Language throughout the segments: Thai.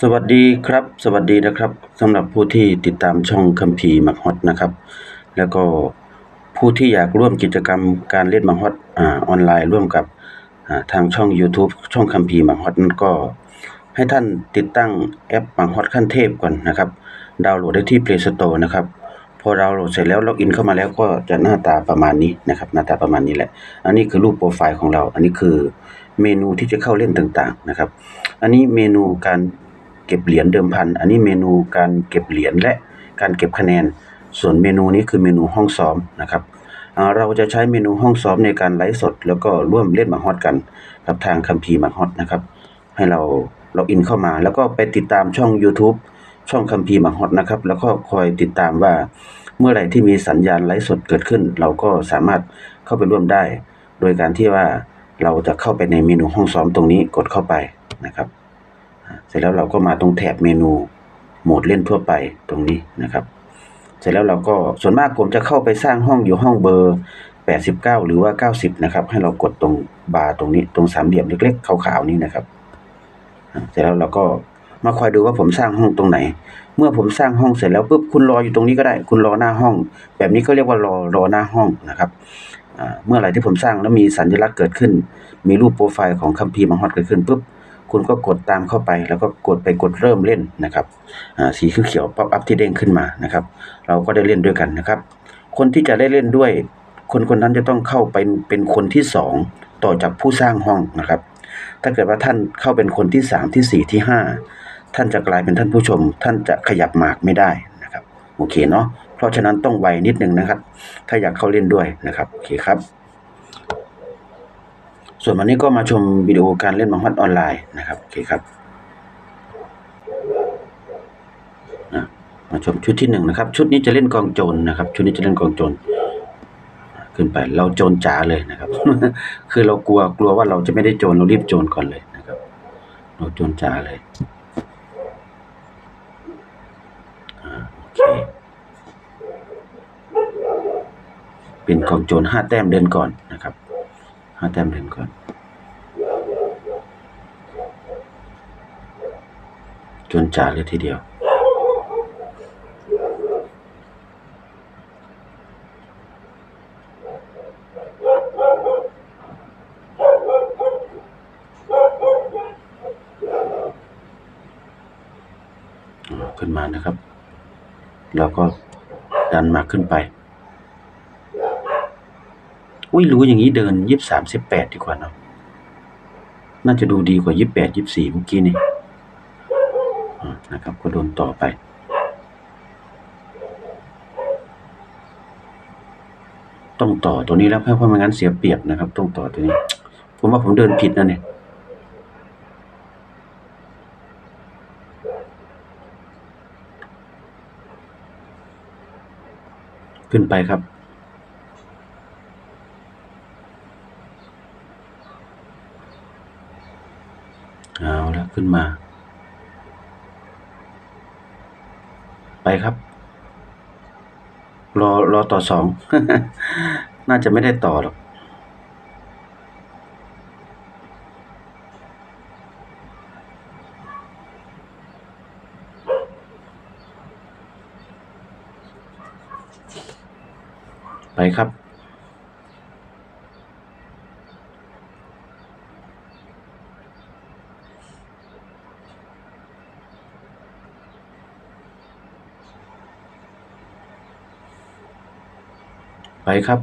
สวัสดีครับ สวัสดีนะครับสำหรับผู้ที่ติดตามช่องคัมภีร์มักฮอตนะครับ แล้วก็ผู้ที่อยากร่วมกิจกรรมการเล่นมักฮอตอออนไลน์ร่วมกับทางช่อง YouTube ช่องคัมภีร์มักฮอตนั้นก็ ให้ท่านติดตั้งแอปมักฮอตขั้นเทพก่อนนะครับ ดาวน์โหลดได้ที่ Play Store นะครับพอดาวน์โหลดเสร็จแล้วล็อกอินเข้ามาแล้วก็จะหน้าตาประมาณนี้นะครับ หน้าตาประมาณนี้แหละ อันนี้คือรูปโปรไฟล์ของเรา อันนี้คือเมนูที่จะเข้าเล่นต่างๆนะครับ อันนี้เมนูการ เก็บเหรียญเดิมพัน อันนี้เมนูการเก็บเหรียญและการเก็บคะแนน ส่วนเมนูนี้คือเมนูห้องซ้อมนะครับ เราจะใช้เมนูห้องซ้อมในการไลฟ์สด แล้วก็ร่วมเล่นหมากฮอตกันกับทางคัมภีร์หมากฮอตนะครับ ให้เราล็อกอินเข้ามา แล้วก็ไปติดตามช่อง YouTube ช่องคัมภีร์หมากฮอตนะครับ แล้วก็คอยติดตามว่าเมื่อไหร่ที่มีสัญญาณไลฟ์สดเกิดขึ้น เราก็สามารถเข้าไปร่วมได้ โดยการที่ว่าเราจะเข้าไปในเมนูห้องซ้อมตรงนี้กดเข้าไปนะครับ เสร็จแล้วเราก็มาตรงแถบเมนูโหมดเล่นทั่วไปตรงนี้นะครับ เสร็จแล้วเราก็ส่วนมากผมจะเข้าไปสร้างห้องอยู่ห้องเบอร์ 89 หรือว่า 90 นะครับ ให้เรากดตรงบาร์ตรงนี้ตรงสามเหลี่ยมเล็กๆขาวๆนี้นะครับ เสร็จแล้วเราก็มาคอยดูว่าผมสร้างห้องตรงไหน เมื่อผมสร้างห้องเสร็จแล้วปุ๊บคุณรออยู่ตรงนี้ก็ได้ คุณรอหน้าห้อง แบบนี้ก็เรียกว่ารอรอหน้าห้องนะครับเมื่อไหร่ที่ผมสร้างแล้วมีสัญลักษณ์เกิดขึ้น มีรูปโปรไฟล์ของคัมภีร์มังฮอดเกิดขึ้นปุ๊บ คุณก็กดตามเข้าไป แล้วก็กดไปกดเริ่มเล่นนะครับสีเขียวป๊อปอัพที่เด้งขึ้นมานะครับ เราก็ได้เล่นด้วยกันนะครับ คนที่จะได้เล่นด้วย คนคนนั้นจะต้องเข้าไปเป็นคนที่สองต่อจากผู้สร้างห้องนะครับ ถ้าเกิดว่าท่านเข้าเป็นคนที่สามที่สี่ที่ห้าท่านจะกลายเป็นท่านผู้ชม ท่านจะขยับหมากไม่ได้นะครับโอเคเนาะเพราะฉะนั้นต้องไวนิดนึงนะครับ ถ้าอยากเข้าเล่นด้วยนะครับโอเคครับ ส่วนวันนี้ก็มาชมวิดีโอการเล่นมังฮอดออนไลน์นะครับโอเคครับอะมาชมชุดที่หนึ่งนะครับ ชุดนี้จะเล่นกองโจรนะครับ ชุดนี้จะเล่นกองโจรขึ้นไป เราโจรจ๋าเลยนะครับ คือเรากลัวกลัวว่าเราจะไม่ได้โจรเรารีบโจรก่อนเลยนะครับ เราโจรจ๋าเลยอ่าโอเคเป็นกองโจรห้าแต้มเดินก่อนนะครับาแต้มเดินก่อน จนจ่าเลยทีเดียว ขึ้นมานะครับแล้วก็ดันมาขึ้นไป อุ้ยรู้อย่างนี้เดินยี่สามสิบแปดดีกว่าเนาะน่าจะดูดีกว่ายี่แปดยี่สี่เมื่อกี้นี่นะครับ ก็โดนต่อไป ต้องต่อตัวนี้แล้วเพราะไม่งั้นเสียเปรียบนะครับ ต้องต่อตัวนี้ ผมว่าผมเดินผิดนะเนี่ยขึ้นไปครับ เอาแล้ว ขึ้นมา ไปครับ รอรอต่อสอง น่าจะไม่ได้ต่อหรอกไปครับ ครับ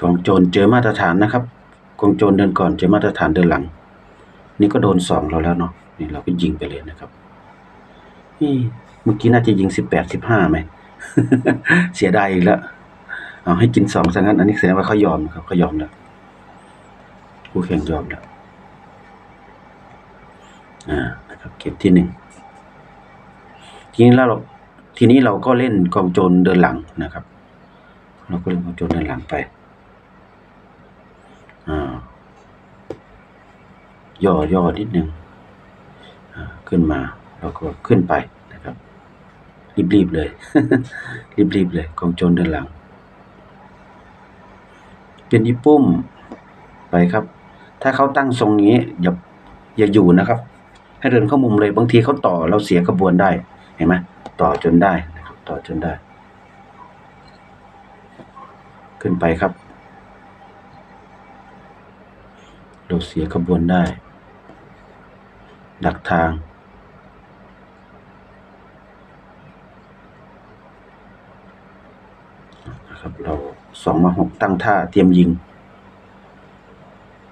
กองโจรเจอมาตรฐานนะครับกองโจรเดินก่อนเจอมาตรฐานเดินหลัง นี่ก็โดนสองเราแล้วเนาะ นี่เราก็ยิงไปเลยนะครับนี่เมื่อกี้น่าจะยิงสิบแปดสิบห้าไหม เสียดายอีกแล้วเอาให้กินสองซะงั้น อันนี้แสดงว่าเขายอมครับเขายอมแล้วผู้แข่งยอมแล้วอ่านะครับเก็บที่หนึ่งทีนี้เราทีนี้เราก็เล่นกองโจรเดินหลังนะครับ เราก็เลยมาจนด้านหลังไปอ่าย่อย่อนิดนึงอ่า ขึ้นมาแล้วก็ขึ้นไปนะครับ รีบๆเลย รีบๆเลยกองโจรด้านหลัง เป็นญี่ปุ่มไปครับ ถ้าเขาตั้งทรงนี้อย่าอย่าอยู่นะครับ ให้เดินเข้ามุมเลยบางทีเขาต่อเราเสียขบวนได้เห็นไหมต่อจนได้นะครับต่อจนได้ ขึ้นไปครับ เราเสียขบวนได้ ดักทาง นะครับเราสองมาหกตั้งท่าเตรียมยิง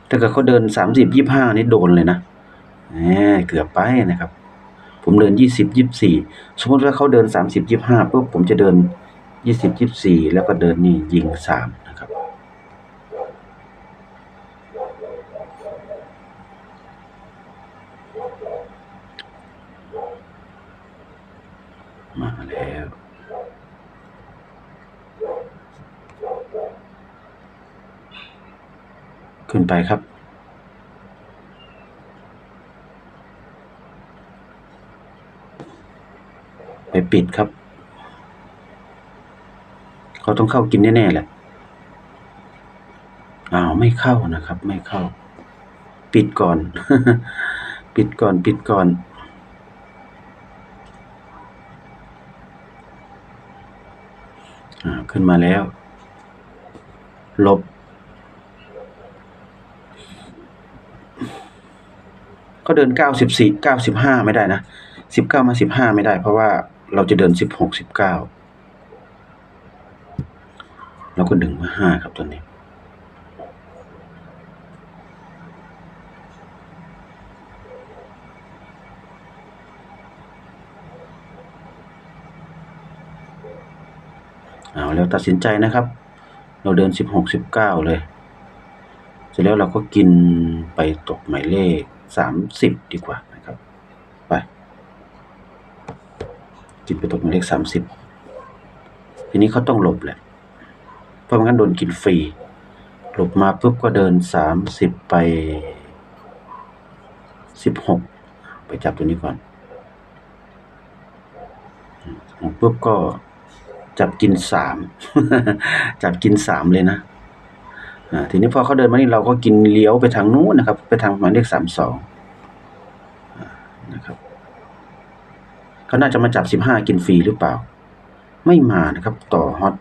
ถ้าเกิดเขาเดินสามสิบยี่ห้านี่โดนเลยนะแหมเกือบไปนะครับ ผมเดินยี่สิบยี่สี่สมมติว่าเขาเดินสามสิบยี่ห้าปุ๊บผมจะเดินยี่สิบยี่สี่แล้วก็เดินนี่ยิงสามนะครับ มาแล้ว ขึ้นไปครับ ปิดครับ เขาต้องเข้ากินแน่ๆแหละอ้าวไม่เข้านะครับ ไม่เข้า ปิดก่อน ปิดก่อนปิดก่อน อ่าขึ้นมาแล้ว ลบก็เดินเก้าสิบสี่เก้าสิบห้าไม่ได้นะสิบเก้ามาสิบห้าไม่ได้ เพราะว่า เราจะเดินสิบหกสิบเก้าเราก็ดึงมาห้าครับตัวนี้ เอาแล้วตัดสินใจนะครับ เราเดินสิบหกสิบเก้าเลยเสร็จแล้วเราก็กินไปตกหมายเลขสามสิบดีกว่านะครับ ไป กินไปตกหมายเลขสามสิบทีนี้เขาต้องหลบแหละ เพราะงั้นโดนกินฟรี หลบมาปุ๊บก็เดินสามสิบไปสิบหกไปจับตัวนี้ก่อนปุ๊บก็จับกินสามจับกินสามเลยนะทีนี้พอเขาเดินมานี่เราก็กินเลี้ยวไปทางนู้นนะครับ ไปทางหมายเลขสามสองนะครับ เขาน่าจะมาจับสิบห้ากินฟรีหรือเปล่า ไม่มานะครับ ต่อฮอต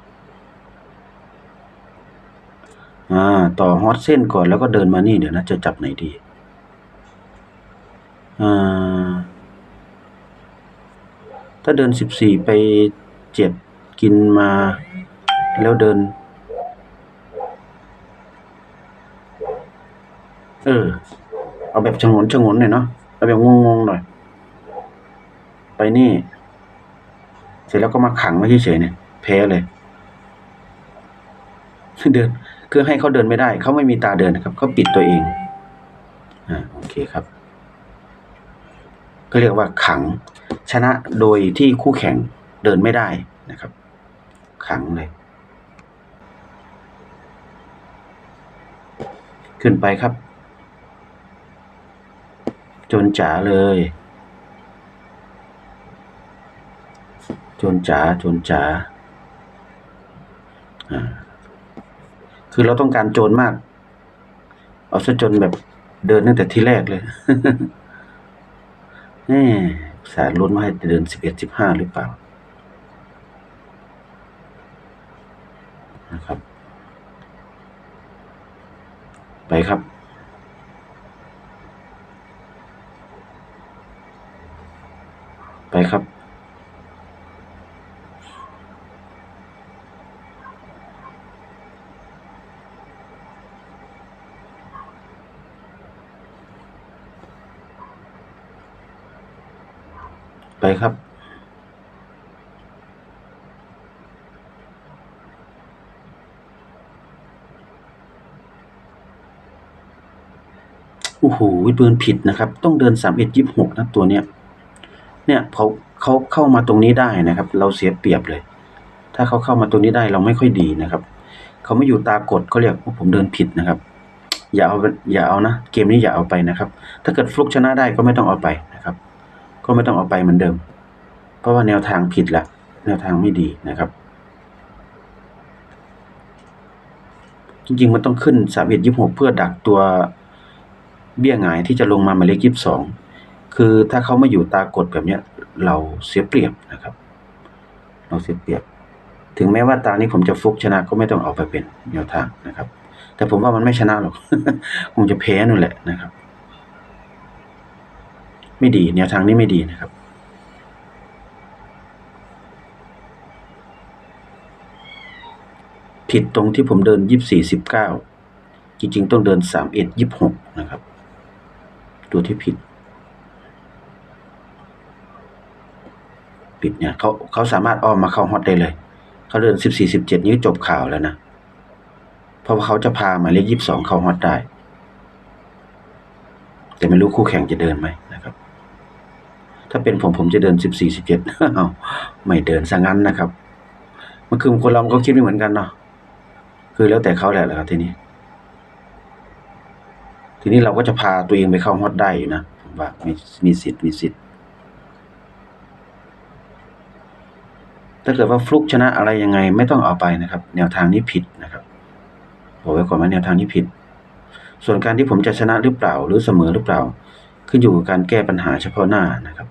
อ่าต่อฮอตเส้นก่อนแล้วก็เดินมานี่เดี๋ยวนะจะจับไหนดีอ่าถ้าเดินสิบสี่ไปเจ็ดกินมา แล้วเดิน เออ เอาแบบชงนชงนหน่อยเนาะเอาแบบงงๆหน่อย ไปนี่ เสร็จแล้วก็มาขังไว้เฉยๆเนี่ยแพ้เลย เดินคือให้เขาเดินไม่ได้ เขาไม่มีตาเดินนะครับเขาปิดตัวเองอ่าโอเคครับก็เรียกว่าขังชนะโดยที่คู่แข่งเดินไม่ได้นะครับ ขังเลย ขึ้นไปครับ จนจ๋าเลย จนจ๋าจนจ๋าคือเราต้องการโจรมาก เอาซะจนแบบเดินตั้งแต่ที่แรกเลยแนี่สารลุ้นว่าให้เดินสิบเอ็ดสิบห้าหรือเปล่านะครับ ไปครับ ไปครับ โอ้โหเดินผิดนะครับ ต้องเดินสามเอ็ดยี่หกนะตัวเนี้ย เนี่ยเขาเขาเข้ามาตรงนี้ได้นะครับ เราเสียเปรียบเลย ถ้าเขาเข้ามาตัวนี้ได้เราไม่ค่อยดีนะครับ เขาไม่อยู่ตากฎเขาเรียกว่าผมเดินผิดนะครับ อย่าเอาอย่าเอานะ เกมนี้อย่าเอาไปนะครับ ถ้าเกิดฟลุกชนะได้ก็ไม่ต้องเอาไป ก็ไม่ต้องเอาไปเหมือนเดิม เพราะว่าแนวทางผิดละแนวทางไม่ดีนะครับ จริงๆมันต้องขึ้นสามเอ็ดยี่หกเพื่อดักตัวเบี้ยหงายที่จะลงมาหมายเลขยี่สิบสองคือถ้าเขามาอยู่ตากฎแบบเนี้ย เราเสียเปรียบนะครับ เราเสียเปรียบ ถึงแม้ว่าตานี้ผมจะฟุกชนะก็ไม่ต้องเอาไปเป็นแนวทางนะครับ แต่ผมว่ามันไม่ชนะหรอก คงจะแพ้นั่นแหละนะครับ ไม่ดีแนวทางนี้ไม่ดีนะครับ ผิดตรงที่ผมเดินยี่สี่สิบเก้าจริงๆ ต้องเดินสามเอ็ดยี่หกนะครับ ตัวที่ผิด ผิดเนี่ยเขาเขาสามารถอ้อมมาเข้าฮอตได้เลย เขาเดินสิบสี่สิบเจ็ดนี้จบข่าวแล้วนะ เพราะว่าเขาจะพาหมายเลขยี่สิบสองเข้าฮอตได้ แต่ไม่รู้คู่แข่งจะเดินไหม ถ้าเป็นผมผมจะเดินสิบสี่สิบเจ็ดเอาไม่เดินซะงั้นนะครับมันคือคนเราก็คิดไม่เหมือนกันเนาะคือแล้วแต่เขาแหละแหละครับทีนี้ ทีนี้เราก็จะพาตัวเองไปเข้าฮอตได้อยู่นะผมว่ามีมีสิทธิ์มีสิทธิ์ถ้าเกิดว่าฟลุกชนะอะไรยังไง ไม่ต้องเอาไปนะครับ แนวทางนี้ผิดนะครับบอกไว้ก่อนว่าแนวทางนี้ผิด ส่วนการที่ผมจะชนะหรือเปล่า หรือเสมอหรือเปล่า ขึ้นอยู่กับการแก้ปัญหาเฉพาะหน้านะครับ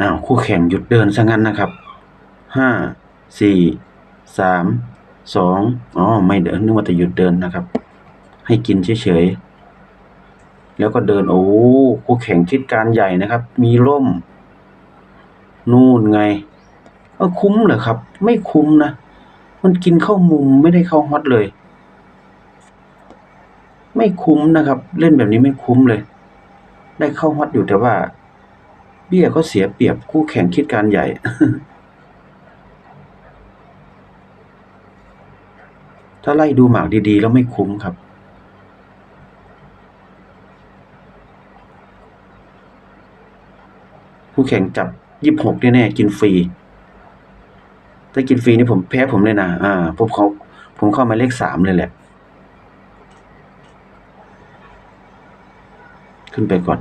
อ้าวคู่แข่งหยุดเดินซะงั้นนะครับห้าสี่สามสองอ๋อไม่เดินนึกว่าจะหยุดเดินนะครับ ให้กินเฉยๆแล้วก็เดินโอ้คู่แข่งทิศการใหญ่นะครับ มีร่ม นู่นไงเออคุ้มเหรอครับ ไม่คุ้มนะมันกินเข้ามุมไม่ได้เข้าฮอตเลย ไม่คุ้มนะครับ เล่นแบบนี้ไม่คุ้มเลย ได้เข้าฮอตอยู่แต่ว่า เบี้ยก็เสียเปรียบคู่แข่งคิดการใหญ่ถ้าไล่ดูหมากดีๆ แล้วไม่คุ้มครับคู่แข่งจับยี่สิบหกแน่ๆกินฟรี ถ้ากินฟรีนี่ผมแพ้ผมเลยนะอ่าผมเขาผมเข้ามาเลขสามเลยแหละ ขึ้นไปก่อน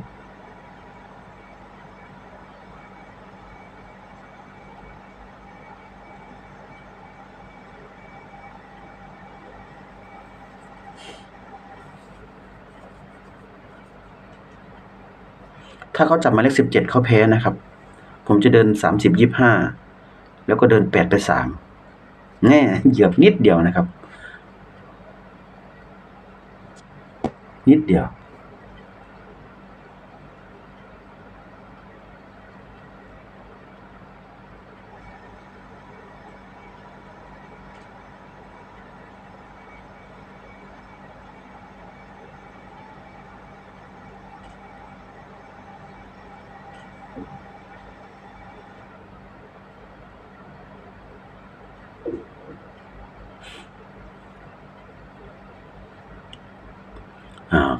ถ้าเขาจับหมายเลขสิบเจ็ดเขาแพ้นะครับ ผมจะเดินสามสิบยี่ห้าแล้วก็เดินแปดไปสามแน่เหยียบนิดเดียวนะครับ นิดเดียว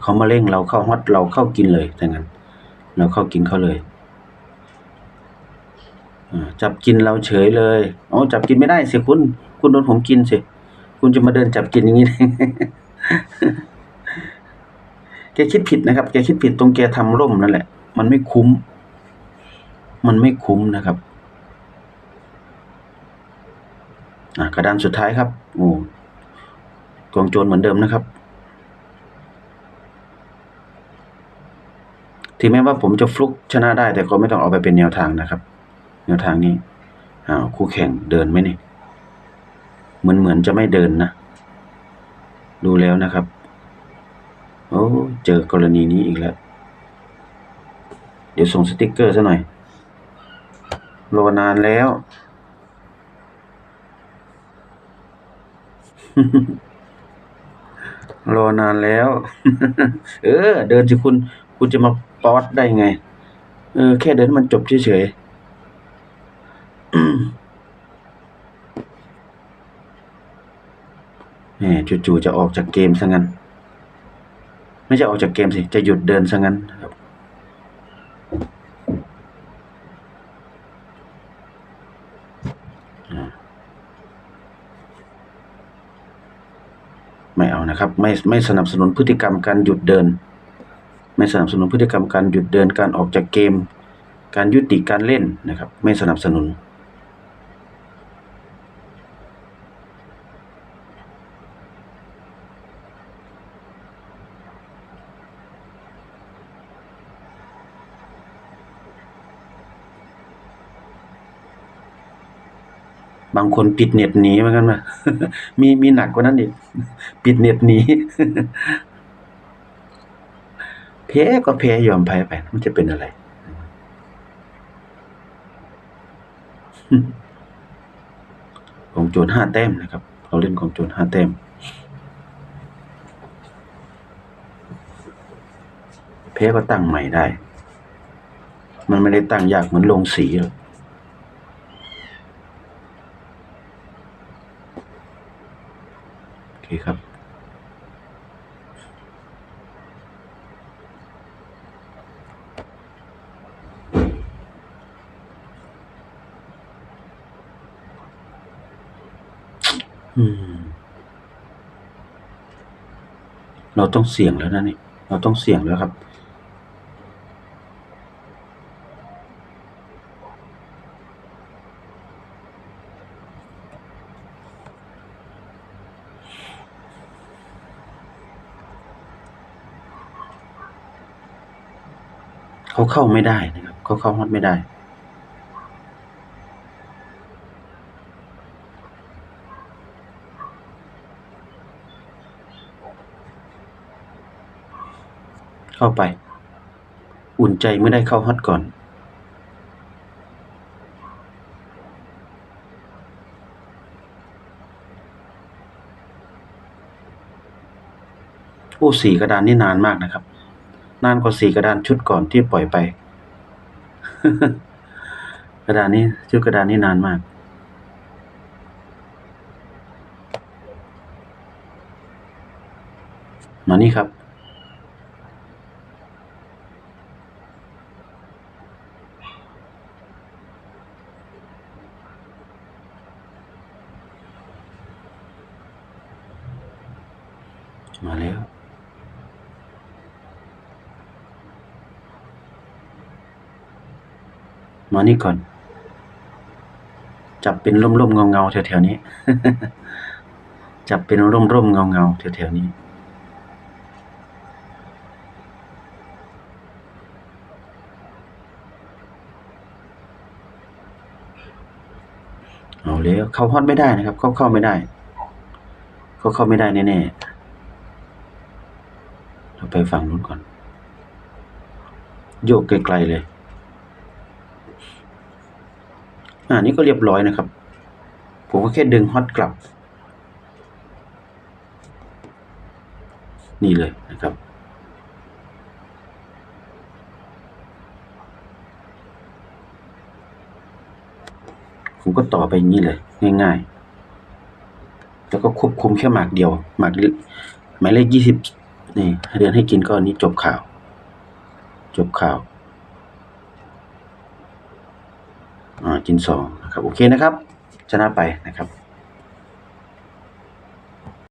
เขามาเร่งเราเข้าฮอตเราเข้ากินเลยถ้างั้น เราเข้ากินเขาเลยจับกินเราเฉยเลยอ๋อจับกินไม่ได้สิคุณ คุณโดนผมกินสิคุณจะมาเดินจับกินอย่างนี้ได้ไงแกคิดผิดนะครับ แกคิดผิดตรงแกทำร่มนั่นแหละ มันไม่คุ้ม มันไม่คุ้มนะครับกระดานสุดท้ายครับโอ้กองโจรเหมือนเดิมนะครับถึงแม้ว่าผมจะฟลุกชนะได้ แต่ก็ไม่ต้องเอาไปเป็นแนวทางนะครับ แนวทางนี้อ้าวคู่แข่งเดินไหมนี่เหมือนเหมือนจะไม่เดินนะ ดูแล้วนะครับโอ้เจอกรณีนี้อีกแล้ว เดี๋ยวส่งสติกเกอร์ซะหน่อย รอนานแล้ว รอนานแล้ว เออ เดินสิคุณ คุณจะมาป๊อดได้ไง เออ แค่เดินมันจบเฉยๆแหมจู่ๆจะออกจากเกมซะงั้น ไม่ใช่ออกจากเกมสิ จะหยุดเดินซะงั้นครับ ไม่เอานะครับ ไม่ไม่สนับสนุนพฤติกรรมการหยุดเดิน ไม่สนับสนุนพฤติกรรมการหยุดเดินการออกจากเกม การยุติการเล่นนะครับ ไม่สนับสนุน บางคนปิดเน็ตหนีเหมือนกันว่ามีมีหนักกว่านั้นอีกปิดเน็ตหนีแพ้ก็แพ้ยอมแพ้ไป มันจะเป็นอะไรของโจรห้าแต้มนะครับ เราเล่นของโจรห้าแต้ม แพ้ก็ตั้งใหม่ได้ มันไม่ได้ตั้งยากเหมือนลงสีหรอก โอเคครับ อืม เราต้องเสี่ยงแล้วนะนี่เราต้องเสี่ยงแล้วครับ เขาเข้าไม่ได้นะครับ เขาเข้าฮอตไม่ได้ เข้าไป อุ่นใจเมื่อได้เข้าฮอตก่อน โอ้สี่กระดานนี่นานมากนะครับ นานกว่าสี่กระดานชุดก่อนที่ปล่อยไป กระดานนี้ชุดกระดานนี้นานมากมานี่ครับ มาแล้ว มานี่ก่อน จับเป็นร่มๆเงาๆแถวๆนี้ จับเป็นร่มๆเงาๆแถวๆนี้เอาแล้วเข้าฮอตไม่ได้นะครับเข้าเข้าไม่ได้ เข้าเข้าไม่ได้แน่ๆเราไปฝั่งนู้นก่อน โยกไกลๆเลย อ่านี่ก็เรียบร้อยนะครับ ผมก็แค่ดึงฮอตกลับ นี่เลยนะครับ ผมก็ต่อไปนี้เลย ง่ายๆ แล้วก็ควบคุมแค่หมากเดียว หมากลิหมายเลขยี่สิบนี่เรียนให้กินก็อันนี้จบข่าว จบข่าว อ่ากินสองนะครับโอเคนะครับ ชนะไปนะครับ